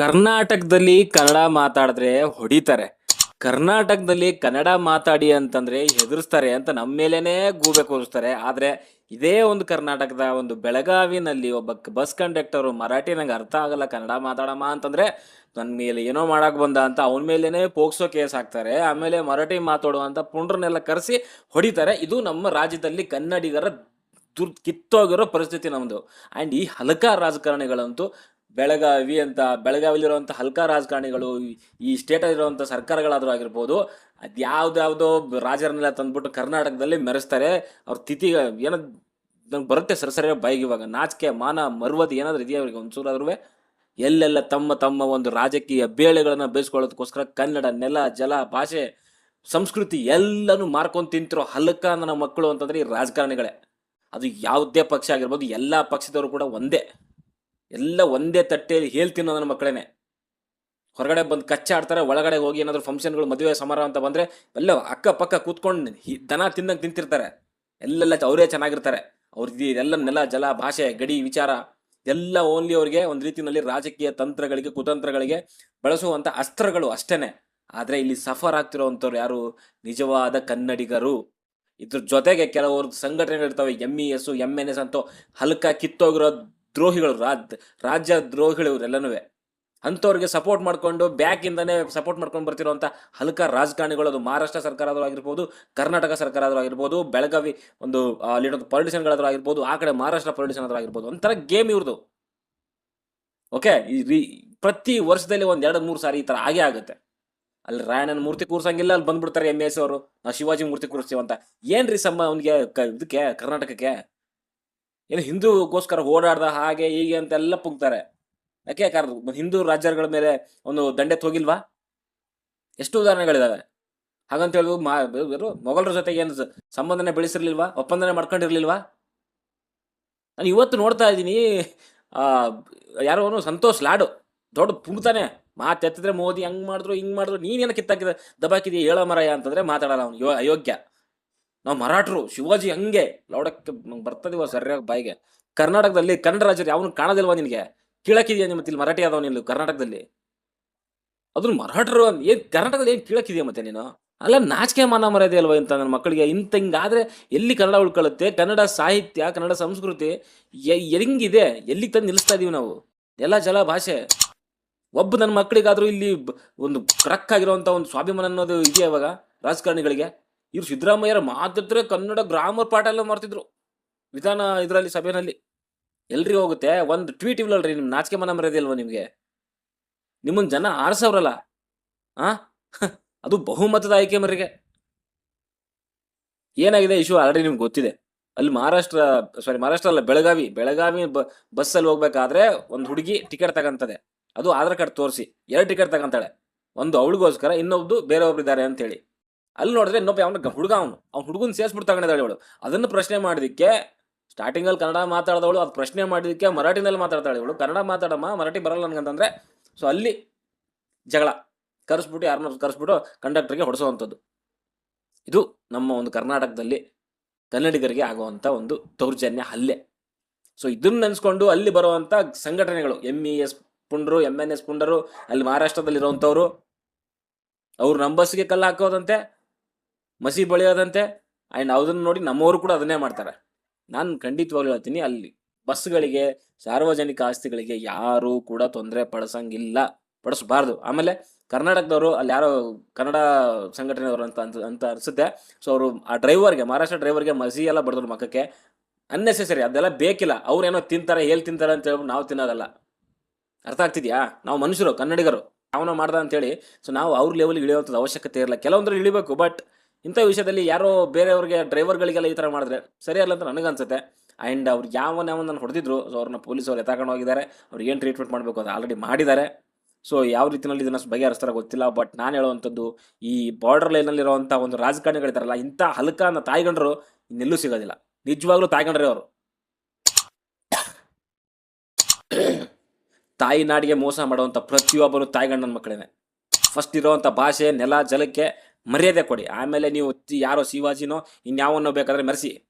ಕರ್ನಾಟಕದಲ್ಲಿ ಕನ್ನಡ ಮಾತಾಡಿದ್ರೆ ಹೊಡಿತಾರೆ. ಕರ್ನಾಟಕದಲ್ಲಿ ಕನ್ನಡ ಮಾತಾಡಿ ಅಂತಂದ್ರೆ ಹೆದರ್ಸ್ತಾರೆ ಅಂತ ನಮ್ಮ ಮೇಲೇನೆ ಗೂಬೆ ಕೂರಿಸ್ತಾರೆ. ಆದ್ರೆ ಇದೇ ಒಂದು ಕರ್ನಾಟಕದ ಒಂದು ಬೆಳಗಾವಿನಲ್ಲಿ ಒಬ್ಬ ಬಸ್ ಕಂಡಕ್ಟರ್ ಮರಾಠಿ ನಂಗೆ ಅರ್ಥ ಆಗಲ್ಲ, ಕನ್ನಡ ಮಾತಾಡಮ್ಮ ಅಂತಂದ್ರೆ ನನ್ನ ಮೇಲೆ ಏನೋ ಮಾಡಕ್ ಬಂದ ಅಂತ ಅವನ ಮೇಲೇನೆ ಪೋಕ್ಸೋ ಕೇಸ್ ಹಾಕ್ತಾರೆ. ಆಮೇಲೆ ಮರಾಠಿ ಮಾತಾಡುವಂತ ಪುಂಡ್ರನ್ನೆಲ್ಲ ಕರೆಸಿ ಹೊಡಿತಾರೆ. ಇದು ನಮ್ಮ ರಾಜ್ಯದಲ್ಲಿ ಕನ್ನಡಿಗರ ದುರ್ ಕಿತ್ತೋಗಿರೋ ಪರಿಸ್ಥಿತಿ ನಮ್ಮದು ಆ್ಯಂಡ್ ಈ ಹಲಕ ರಾಜಕಾರಣಿಗಳಂತೂ ಬೆಳಗಾವಿ ಅಂತ ಬೆಳಗಾವಿಲಿರುವಂಥ ಹಲ್ಕ ರಾಜಕಾರಣಿಗಳು ಈ- ಸ್ಟೇಟಲ್ಲಿರುವಂಥ ಸರ್ಕಾರಗಳಾದರೂ ಆಗಿರ್ಬೋದು, ಅದು ಯಾವುದ್ಯಾವುದೋ ರಾಜರನ್ನೆಲ್ಲ ತಂದ್ಬಿಟ್ಟು ಕರ್ನಾಟಕದಲ್ಲಿ ಮೆರೆಸ್ತಾರೆ. ಅವ್ರ ತಿಥಿ ಏನೋ ನಂಗೆ ಬರುತ್ತೆ ಸರಸರಿ ಬಾಯಿಗೆ ಇವಾಗ. ನಾಚಿಕೆ, ಮಾನ, ಮರ್ವದ್ ಏನಾದರೂ ಇದೆಯಾ ಅವ್ರಿಗೆ ಒಂಚೂರಾದ್ರೂ ಎಲ್ಲೆಲ್ಲ ತಮ್ಮ ತಮ್ಮ ಒಂದು ರಾಜಕೀಯ ಬೇಳೆಗಳನ್ನು ಬೇಯಿಸ್ಕೊಳ್ಳೋದಕ್ಕೋಸ್ಕರ ಕನ್ನಡ, ನೆಲ, ಜಲ, ಭಾಷೆ, ಸಂಸ್ಕೃತಿ ಎಲ್ಲನೂ ಮಾರ್ಕೊಂಡು ತಿಂತಿರೋ ಹಲ್ಕ ನನ್ನ ಮಕ್ಕಳು ಅಂತಂದ್ರೆ ಈ ರಾಜಕಾರಣಿಗಳೇ. ಅದು ಯಾವುದೇ ಪಕ್ಷ ಆಗಿರ್ಬೋದು, ಎಲ್ಲ ಪಕ್ಷದವರು ಕೂಡ ಒಂದೇ. ಎಲ್ಲ ಒಂದೇ ತಟ್ಟೆಯಲ್ಲಿ ಹೇಳಿ ತಿನ್ನೋದನ್ನ ಮಕ್ಕಳೇನೆ. ಹೊರಗಡೆ ಬಂದು ಕಚ್ಚಾಡ್ತಾರೆ, ಒಳಗಡೆ ಹೋಗಿ ಏನಾದರೂ ಫಂಕ್ಷನ್ಗಳು ಮದುವೆ ಸಮಾರಂಭ ಅಂತ ಬಂದರೆ ಎಲ್ಲ ಅಕ್ಕಪಕ್ಕ ಕೂತ್ಕೊಂಡು ದನ ತಿನ್ನಂಗೆ ತಿಂತಿರ್ತಾರೆ. ಎಲ್ಲೆಲ್ಲ ಅವರೇ ಚೆನ್ನಾಗಿರ್ತಾರೆ. ಅವ್ರದ್ದು ಎಲ್ಲ ನೆಲ, ಜಲ, ಭಾಷೆ, ಗಡಿ, ವಿಚಾರ, ಎಲ್ಲ ಓನ್ಲಿ ಅವ್ರಿಗೆ ಒಂದು ರೀತಿಯಲ್ಲಿ ರಾಜಕೀಯ ತಂತ್ರಗಳಿಗೆ, ಕುತಂತ್ರಗಳಿಗೆ ಬಳಸುವಂಥ ಅಸ್ತ್ರಗಳು ಅಷ್ಟೇನೆ. ಆದರೆ ಇಲ್ಲಿ ಸಫರ್ ಆಗ್ತಿರೋವಂಥವ್ರು ಯಾರು? ನಿಜವಾದ ಕನ್ನಡಿಗರು. ಇದ್ರ ಜೊತೆಗೆ ಕೆಲವರು ಸಂಘಟನೆಗಳಿರ್ತವೆ M E S M N S ಅಂತೂ ಹಲ್ಕ ಕಿತ್ತೋಗಿರೋ ದ್ರೋಹಿಗಳು ರಾಜ್, ರಾಜ್ಯ ದ್ರೋಹಿಗಳು ಇವರೆಲ್ಲನೂ ಅಂಥವ್ರಿಗೆ ಸಪೋರ್ಟ್ ಮಾಡ್ಕೊಂಡು ಬ್ಯಾಕಿಂದನೇ ಸಪೋರ್ಟ್ ಮಾಡ್ಕೊಂಡು ಬರ್ತಿರುವಂಥ ಹಲ್ಕ ರಾಜಕಾರಣಿಗಳು, ಅದು ಮಹಾರಾಷ್ಟ್ರ ಆದರೂ ಆಗಿರ್ಬೋದು, ಕರ್ನಾಟಕ ಸರ್ಕಾರ ಆದರೂ ಆಗಿರ್ಬೋದು, ಬೆಳಗಾವಿ ಒಂದು ಒಂದು ಪೊಲಿಟಿಷನ್ಗಳಾದ್ರೂ ಆಗಿರ್ಬೋದು, ಆ ಕಡೆ ಮಹಾರಾಷ್ಟ್ರ ಪೊಲಿಟಿಷನ್ ಆದ್ರೂ ಆಗಿರ್ಬೋದು, ಒಂಥರ ಗೇಮ್ ಇವ್ರದ್ದು ಓಕೆ ಈ ಪ್ರತಿ ವರ್ಷದಲ್ಲಿ ಒಂದು ಎರಡು, ಮೂರು ಸಾರಿ ಈ ಥರ ಆಗೇ ಆಗುತ್ತೆ. ಅಲ್ಲಿ ರಾಯಣ್ಣನ ಮೂರ್ತಿ ಕೂರ್ಸಂಗಿಲ್ಲ, ಅಲ್ಲಿ ಬಂದ್ಬಿಡ್ತಾರೆ ಎಂ ಎಸ್ ಅವರು. ನಾವು ಶಿವಾಜಿ ಮೂರ್ತಿ ಕೂರಿಸ್ತೀವಿ ಅಂತ ಏನ್ರಿ ಸಮ್ಮ ಅವನಿಗೆ ಇದಕ್ಕೆ, ಕರ್ನಾಟಕಕ್ಕೆ? ಏನು ಹಿಂದೂಗೋಸ್ಕರ ಓಡಾಡ್ದ ಹಾಗೆ ಹೀಗೆ ಅಂತೆಲ್ಲ ಪುಗ್ತಾರೆ. ಯಾಕೆ ಕಾರಣ? ಹಿಂದೂ ರಾಜ್ಯಗಳ ಮೇಲೆ ಒಂದು ದಂಡೆ ಹೋಗಿಲ್ವಾ ಎಷ್ಟು ಉದಾಹರಣೆಗಳಿದಾವೆ? ಹಾಗಂತ ಹೇಳಿದ್ರು ಮಾ ಮೊಘಲರ ಜೊತೆಗೆ ಏನು ಸಂಬಂಧನೆ ಬೆಳೆಸಿರ್ಲಿಲ್ವಾ? ಒಪ್ಪಂದನೆ ಮಾಡ್ಕೊಂಡಿರ್ಲಿಲ್ವಾ? ನಾನು ಇವತ್ತು ನೋಡ್ತಾ ಇದ್ದೀನಿ ಯಾರೋ ಅವನು ಸಂತೋಷ್ ಲಾಡು. ದೊಡ್ಡ ಪುಂಗ್ತಾನೆ ಮಾತೆತ್ತಿದ್ರೆ ಮೋದಿ, ಹಂಗ್ ಮಾಡಿದ್ರು, ಹಿಂಗ್ ಮಾಡಿದ್ರು ನೀನೇನು ಕಿತ್ತಾಕಿದ? ದಬಾಕಿದೆಯಾ? ಹೇಳೋ ಮರಯ್ಯ ಅಂತಂದ್ರೆ ಮಾತಾಡಲ್ಲ ಅವನು. ಅಯೋಗ್ಯ. ನಾವು ಮರಾಠರು, ಶಿವಾಜಿ ಹಂಗೆ ಲೌಡಕ್ಕೆ ಬರ್ತದಿವ ಸರಿಯಾಗಿ ಬಾಯಿಗೆ. ಕರ್ನಾಟಕದಲ್ಲಿ ಕನ್ನಡ ರಾಜ್ಯದ ಯಾವನು ಕಾಣೋದಿಲ್ವಾ ನಿನಗೆ? ಕೀಳಕ್ಕಿದೆಯಾ ನಿಮ್ಮ ಇಲ್ಲಿ ಮರಾಠಿ ಆದವ ನೀನು ಕರ್ನಾಟಕದಲ್ಲಿ? ಅದನ್ನು ಮರಾಠರು ಏನು ಕರ್ನಾಟಕದಲ್ಲಿ ಏನು ಕೀಳಕ್ಕಿದೆಯಾ ಮತ್ತೆ ನೀನು? ಅಲ್ಲ ನಾಚಿಕೆ ಮಾನ ಮರ್ಯಾದೆ ಅಲ್ವಾ ಇಂತ ನನ್ನ ಮಕ್ಕಳಿಗೆ ಇಂತ ಹಿಂಗಾದ್ರೆ ಎಲ್ಲಿ ಕನ್ನಡ ಉಳ್ಕೊಳ್ಳುತ್ತೆ? ಕನ್ನಡ ಸಾಹಿತ್ಯ, ಕನ್ನಡ ಸಂಸ್ಕೃತಿ ಹೆಂಗಿದೆ? ಎಲ್ಲಿ ತಂದು ನಿಲ್ಲಿಸ್ತಾ ಇದೀವಿ ನಾವು? ಎಲ್ಲ ಜಲ ಭಾಷೆ. ಒಬ್ಬ ನನ್ನ ಮಕ್ಕಳಿಗಾದ್ರೂ ಇಲ್ಲಿ ಒಂದು ಕ್ರಕ್ ಆಗಿರುವಂಥ ಒಂದು ಸ್ವಾಭಿಮಾನ ಅನ್ನೋದು ಇದೆಯಾ ಇವಾಗ ರಾಜಕಾರಣಿಗಳಿಗೆ? ಇವ್ರು ಸಿದ್ದರಾಮಯ್ಯರ ಮಾತಿದ್ರೆ ಕನ್ನಡ ಗ್ರಾಮರ್ ಪಾಠ ಎಲ್ಲ ಮಾಡ್ತಿದ್ರು. ವಿಧಾನ ಇದರಲ್ಲಿ ಸಭೆಯಲ್ಲಿ ಎಲ್ರಿ ಹೋಗುತ್ತೆ. ಒಂದು ಟ್ವೀಟ್ ರೀ ನಿಮ್ ನಾಚಿಕೆ ಮನ ಮರ್ಯಾದೆ ಅಲ್ವಾ ನಿಮ್ಗೆ? ನಿಮ್ಮನ್ ಜನ ಆರಿಸವ್ರಲ್ಲ. ಆ? ಅದು ಬಹುಮತದ ಆಯ್ಕೆ ಮರಿಗೆ ಏನಾಗಿದೆ ಇಶು ಆಲ್ರೆಡಿ ನಿಮ್ಗೆ ಗೊತ್ತಿದೆ. ಅಲ್ಲಿ ಮಹಾರಾಷ್ಟ್ರ ಸಾರಿ ಮಹಾರಾಷ್ಟ್ರ ಅಲ್ಲ, ಬೆಳಗಾವಿ. ಬೆಳಗಾವಿ ಬಸ್ಸಲ್ಲಿ ಹೋಗ್ಬೇಕಾದ್ರೆ ಒಂದು ಹುಡುಗಿ ಟಿಕೆಟ್ ತಗಂತದೆ. ಅದು ಆಧಾರ್ ಕಾರ್ಡ್ ತೋರಿಸಿ. ಎರಡು ಟಿಕೆಟ್ ತಗಂತಾಳೆ. ಒಂದು ಅವಳಿಗೋಸ್ಕರ, ಇನ್ನೊಬ್ದು ಬೇರೆಯೊಬ್ರು ಇದ್ದಾರೆ ಅಂತೇಳಿ. ಅಲ್ಲಿ ನೋಡಿದ್ರೆ ಇನ್ನೊಬ್ಬ ಅವನ ಹುಡುಗ ಅವನು. ಅವ್ನು ಹುಡುಗನ್ ಸೇರಿಸ್ಬಿಟ್ಟು ತಗೊಂಡಿದ್ದಾಳೆ ಇವಳು. ಅದನ್ನು ಪ್ರಶ್ನೆ ಮಾಡಿದಕ್ಕೆ ಸ್ಟಾರ್ಟಿಂಗಲ್ಲಿ ಕನ್ನಡ ಮಾತಾಡಿದವಳು, ಅದು ಪ್ರಶ್ನೆ ಮಾಡಿದಕ್ಕೆ ಮರಾಠಿನಲ್ಲಿ ಮಾತಾಡ್ತಾಳೆ ಇವಳು. ಕನ್ನಡ ಮಾತಾಡಮ್ಮ, ಮರಾಠಿ ಬರಲ್ಲ ನನಗಂತಂದ್ರೆ ಸೊ ಅಲ್ಲಿ ಜಗಳ. ಕರೆಸ್ಬಿಟ್ಟು ಯಾರನ್ನ ಕರೆಸ್ಬಿಟ್ಟು ಕಂಡಕ್ಟರ್ಗೆ ಹೊಡೆಸುವಂಥದ್ದು. ಇದು ನಮ್ಮ ಒಂದು ಕರ್ನಾಟಕದಲ್ಲಿ ಕನ್ನಡಿಗರಿಗೆ ಆಗುವಂಥ ಒಂದು ದೌರ್ಜನ್ಯ, ಹಲ್ಲೆ. ಸೊ ಇದನ್ನ ನೆನೆಸ್ಕೊಂಡು ಅಲ್ಲಿ ಬರುವಂಥ ಸಂಘಟನೆಗಳು ಎಂ ಇ ಎಸ್ ಪುಂಡರು ಎಂ ಎನ್ ಎಸ್ ಪುಂಡರು, ಅಲ್ಲಿ ಮಹಾರಾಷ್ಟ್ರದಲ್ಲಿರುವಂಥವ್ರು, ಅವ್ರು ನಮ್ಮ ಬಸ್ಸಿಗೆ ಕಲ್ಲು ಹಾಕೋದಂತೆ ಮಸಿ ಬಳಿಯೋದಂತೆ ಆ್ಯಂಡ್ ಅದನ್ನು ನೋಡಿ ನಮ್ಮವರು ಕೂಡ ಅದನ್ನೇ ಮಾಡ್ತಾರೆ. ನಾನು ಖಂಡಿತವಾಗ್ಲೂ ಹೇಳ್ತೀನಿ, ಅಲ್ಲಿ ಬಸ್ಗಳಿಗೆ, ಸಾರ್ವಜನಿಕ ಆಸ್ತಿಗಳಿಗೆ ಯಾರೂ ಕೂಡ ತೊಂದರೆ ಪಡಿಸಂಗಿಲ್ಲ. ಪಡಿಸಬಾರ್ದು. ಆಮೇಲೆ ಕರ್ನಾಟಕದವರು ಅಲ್ಲಿ ಯಾರೋ ಕನ್ನಡ ಸಂಘಟನೆಯವರು ಅಂತ ಅಂತ ಅಂತ ಅನಿಸುತ್ತೆ. ಸೊ ಅವರು ಆ ಡ್ರೈವರ್ಗೆ, ಮಹಾರಾಷ್ಟ್ರ ಡ್ರೈವರ್ಗೆ ಮಸಿ ಎಲ್ಲ ಬಡದ್ರು ಮಕ್ಕಕ್ಕೆ ಅನ್ನೆಸೆಸರಿ ಅದೆಲ್ಲ ಬೇಕಿಲ್ಲ. ಅವ್ರೇನೋ ತಿಂತಾರೆ, ಹೇಳಿ ತಿಂತಾರೆ ಅಂತ ಹೇಳ್ಬಿಟ್ಟು ನಾವು ತಿನ್ನೋದಲ್ಲ. ಅರ್ಥ ಆಗ್ತಿದ್ಯಾ? ನಾವು ಮನುಷ್ಯರು, ಕನ್ನಡಿಗರು. ಅವನ ಮಾಡ್ದ ಅಂತೇಳಿ ಸೊ ನಾವು ಅವ್ರ ಲೆವೆಲ್ಗೆ ಇಳಿಯುವಂಥದ್ದು ಅವಶ್ಯಕತೆ ಇರಲ್ಲ. ಕೆಲವೊಂದ್ರಲ್ಲಿ ಇಳಿಬೇಕು ಬಟ್ ಇಂಥ ವಿಷಯದಲ್ಲಿ ಯಾರೋ ಬೇರೆಯವ್ರಿಗೆ, ಡ್ರೈವರ್ಗಳಿಗೆಲ್ಲ ಈ ಥರ ಮಾಡಿದ್ರೆ ಸರಿಯಲ್ಲ ಅಂತ ನನಗನ್ಸುತ್ತೆ. ಆ್ಯಂಡ್ ಅವ್ರು ಯಾವನ್ನ ಯಾವನ ಹೊಡೆದಿದ್ರು, ಸೊ ಅವ್ರನ್ನ ಪೊಲೀಸವ್ರು ಎತ್ತಾಕೊಂಡು ಹೋಗಿದ್ದಾರೆ. ಅವ್ರಿಗೆ ಏನು ಟ್ರೀಟ್ಮೆಂಟ್ ಮಾಡಬೇಕು ಅದು ಆಲ್ರೆಡಿ ಮಾಡಿದ್ದಾರೆ. ಸೊ ಯಾವ ರೀತಿಯಲ್ಲಿ ಇದನ್ನ ಬಗೆಹರಿಸ್ತಾರ ಗೊತ್ತಿಲ್ಲ ಬಟ್ ನಾನು ಹೇಳುವಂಥದ್ದು ಈ ಬಾರ್ಡರ್ ಲೈನಲ್ಲಿರುವಂಥ ಒಂದು ರಾಜಕಾರಣಿಗಳಿದ್ದಾರಲ್ಲ ಇಂಥ ಹಲ್ಕ ಅನ್ನ ತಾಯ್ಗಂಡ್ರು ಇನ್ನೆಲ್ಲೂ ಸಿಗೋದಿಲ್ಲ. ನಿಜವಾಗ್ಲೂ ತಾಯ್ಗಂಡ್ರೆ ಅವರು. ತಾಯಿ ನಾಡಿಗೆ ಮೋಸ ಮಾಡುವಂಥ ಪ್ರತಿಯೊಬ್ಬರು ತಾಯ್ಗಂಡನ ಮಕ್ಕಳೇನೆ. ಫಸ್ಟ್ ಇರೋವಂಥ ಭಾಷೆ, ನೆಲ, ಜಲಕ್ಕೆ ಮರ್ಯಾದೆ ಕೊಡಿ. ಆಮೇಲೆ ನೀವು ಯಾರೋ ಶಿವಾಜಿನೋ ಇನ್ಯಾವನ್ನೋ ಬೇಕಾದ್ರೆ ಮೆರೆಸಿ.